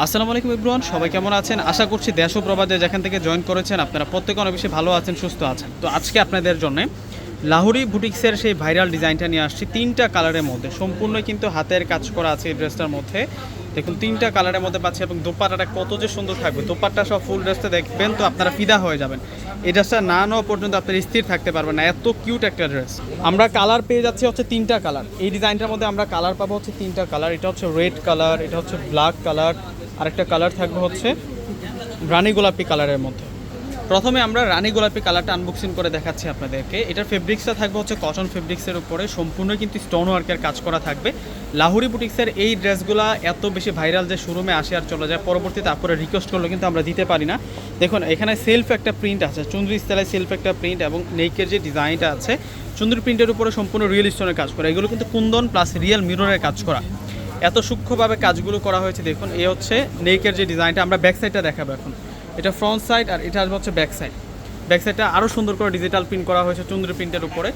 আসসালামু আলাইকুম ইব্রুয়ান সবাই কেমন আছেন? আশা করছি দেশ ও প্রবাদে যেখান থেকে জয়েন করেছেন আপনারা প্রত্যেকে অনেক বেশি ভালো আছেন, সুস্থ আছেন। তো আজকে আপনাদের জন্য লাহুরি বুটিক্সের সেই ভাইরাল ডিজাইনটা নিয়ে আসছি, তিনটা কালারের মধ্যে। সম্পূর্ণ কিন্তু হাতের কাজ করা আছে এই ড্রেসটার মধ্যে। দেখুন, তিনটা কালারের মধ্যে পাচ্ছি এবং দোপাটাটা কত যে সুন্দর থাকবে। দোপাট্টা সব ফুল ড্রেসটা দেখবেন তো আপনারা ফিদা হয়ে যাবেন। এই ড্রেসটা না নেওয়া পর্যন্ত আপনার স্থির থাকতে পারবেন না। এত কিউট একটা ড্রেস আমরা কালার পেয়ে যাচ্ছি হচ্ছে তিনটা কালার। এই ডিজাইনটার মধ্যে আমরা কালার পাবো হচ্ছে তিনটা কালার। এটা হচ্ছে রেড কালার এটা হচ্ছে ব্ল্যাক কালার আরেকটা কালার থাকবে হচ্ছে রানী গোলাপি কালারের মধ্যে। প্রথমে আমরা রানী গোলাপি কালারটা আনবক্সিং করে দেখাচ্ছি আপনাদেরকে। এটার ফেব্রিক্সটা থাকবে হচ্ছে কটন ফেব্রিক্সের উপরে। সম্পূর্ণ কিন্তু স্টোন ওয়ার্কের কাজ করা থাকবে। লাহুরি বুটিক্সের এই ড্রেসগুলো এত বেশি ভাইরাল যে শোরুমে আসে আর চলে যায়। পরবর্তীতে আপনারা রিকোয়েস্ট করলে কিন্তু আমরা দিতে পারি না। দেখুন, এখানে সেলফ একটা প্রিন্ট আছে। চুন্দ্রি স্টাইলে সেলফ একটা প্রিন্ট এবং নেকের যে ডিজাইনটা আছে চুন্দ্রি প্রিন্টের উপরে সম্পূর্ণ রিয়েল স্টোনের কাজ করা। এগুলো কিন্তু কুন্দন প্লাস রিয়েল মিররের কাজ করা। এত সূক্ষ্মভাবে কাজগুলো করা হয়েছে, দেখুন, এ হচ্ছে নেকের যে ডিজাইনটা, আমরা ব্যাক সাইডটা দেখাবো এখন। এটা ফ্রন্ট সাইড আর এটা হচ্ছে ব্যাক সাইড ব্যাক সাইডটা আরও সুন্দর করে ডিজিটাল প্রিন্ট করা হয়েছে, চুন্দ্র প্রিন্টের উপরে।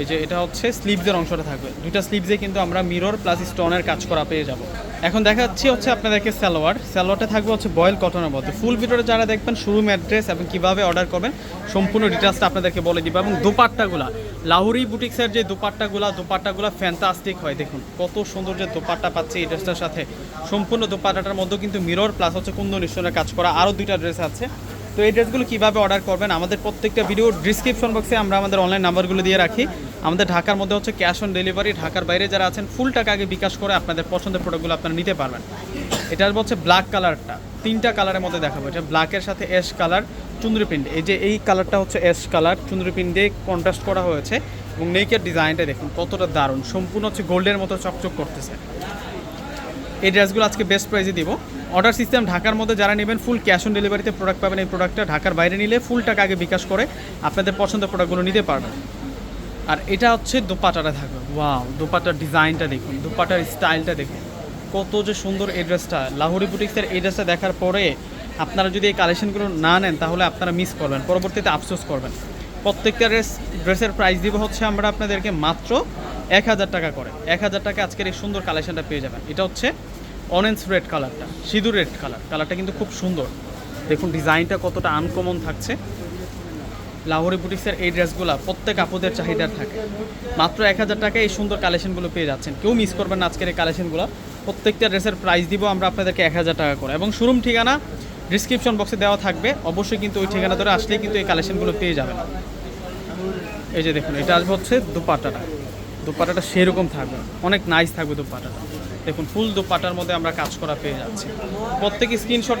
এই যে এটা হচ্ছে স্লিভসের অংশটা থাকবে। দুইটা স্লিভসে কিন্তু আমরা মিরর প্লাস স্টোনের কাজ করা পেয়ে যাব। এখন দেখাচ্ছি হচ্ছে আপনাদেরকে সালোয়ার। সালোয়ারটা থাকবে হচ্ছে বয়েল কটনের মধ্যে। ফুল ভিতরে যারা দেখবেন শোরুম অ্যাড্রেস এবং কীভাবে অর্ডার করবেন, সম্পূর্ণ ডিটেলসটা আপনাদেরকে বলে দিব। এবং দোপাট্টাগুলা, লাহুরি বুটিক্সের যে দোপাট্টাগুলা দোপাট্টাগুলা ফ্যান্টাস্টিক হয়। দেখুন, কত সুন্দর যে দোপাট্টা পাচ্ছে এই ড্রেসটার সাথে। সম্পূর্ণ দোপাট্টাটার মধ্যেও কিন্তু মিরর প্লাস হচ্ছে কুন্দন স্টোনের কাজ করা। আরও দুইটা ড্রেস আছে। তো এই ড্রেসগুলো কীভাবে অর্ডার করবেন, আমাদের প্রত্যেকটা ভিডিও ডিসক্রিপশন বক্সে আমরা আমাদের অনলাইন নাম্বারগুলো দিয়ে রাখি। আমাদের ঢাকার মধ্যে হচ্ছে ক্যাশ অন ডেলিভারি ঢাকার বাইরে যারা আছেন ফুল টাকা আগে বিকাশ করে আপনাদের পছন্দের প্রোডাক্টগুলো আপনারা নিতে পারবেন। এটা হচ্ছে ব্ল্যাক কালারটা তিনটা কালারের মধ্যে দেখাবো। এটা ব্ল্যাকের সাথে অ্যাশ কালার চুন্দ্রি প্রিন্ট এই যে এই কালারটা হচ্ছে অ্যাশ কালার চুন্দ্রি প্রিন্ট দিয়ে কন্ট্রাস্ট করা হয়েছে। এবং নেকের ডিজাইনটা দেখুন, কতটা দারুণ। সম্পূর্ণ হচ্ছে গোল্ডের মতো চকচক করতেছে। এই ড্রেসগুলো আজকে বেস্ট প্রাইসে দিব। অর্ডার সিস্টেম ঢাকার মধ্যে যারা নেবেন ফুল ক্যাশ অন ডেলিভারিতে প্রোডাক্ট পাবেন। এই প্রোডাক্টটা ঢাকার বাইরে নিলে ফুল টাকা আগে বিকাশ করে আপনাদের পছন্দের প্রোডাক্টগুলো নিতে পারবেন। আর এটা হচ্ছে দোপাটাটা থাকবে। ওয়াও দোপাটার ডিজাইনটা দেখুন দোপাটার স্টাইলটা দেখুন। কত যে সুন্দর এই ড্রেসটা। লাহোরি বুটিক্সের এই ড্রেসটা দেখার পরে আপনারা যদি এই কালেকশনগুলো না নেন, তাহলে আপনারা মিস করবেন, পরবর্তীতে আফসোস করবেন। প্রত্যেকটা ড্রেস ড্রেসের প্রাইস দিব হচ্ছে আমরা আপনাদেরকে মাত্র এক হাজার টাকা করে। এক হাজার টাকা আজকের এই সুন্দর কালেকশনটা পেয়ে যাবেন। এটা হচ্ছে অরেঞ্জ রেড কালারটা সিঁদুর রেড কালার কালারটা কিন্তু খুব সুন্দর। দেখুন, ডিজাইনটা কতটা আনকমন থাকছে। লাহোরি বুটিক্সের এই ড্রেসগুলো প্রত্যেক আপুদের চাহিদার থাকে। মাত্র এক হাজার টাকায় এই সুন্দর কালেকশনগুলো পেয়ে যাচ্ছেন। কেউ মিস করবেন না আজকের এই কালেকশনগুলো প্রত্যেকটা ড্রেসের প্রাইস দিব আমরা আপনাদেরকে এক হাজার টাকা করে। এবং শোরুম ঠিকানা ডিসক্রিপশন বক্সে দেওয়া থাকবে। অবশ্যই কিন্তু ওই ঠিকানা ধরে আসলেই কিন্তু এই কালেকশনগুলো পেয়ে যাবেন। এই যে দেখুন, এটা আসবে হচ্ছে দুপাটাটা। দুপাটাটা সেরকম থাকবে। অনেক নাইস থাকবে দুপাটাটা। দেখুন ফুল দুপাটার মধ্যে আমরা কাজ করা পেয়ে যাচ্ছি। প্রত্যেক স্ক্রিনশট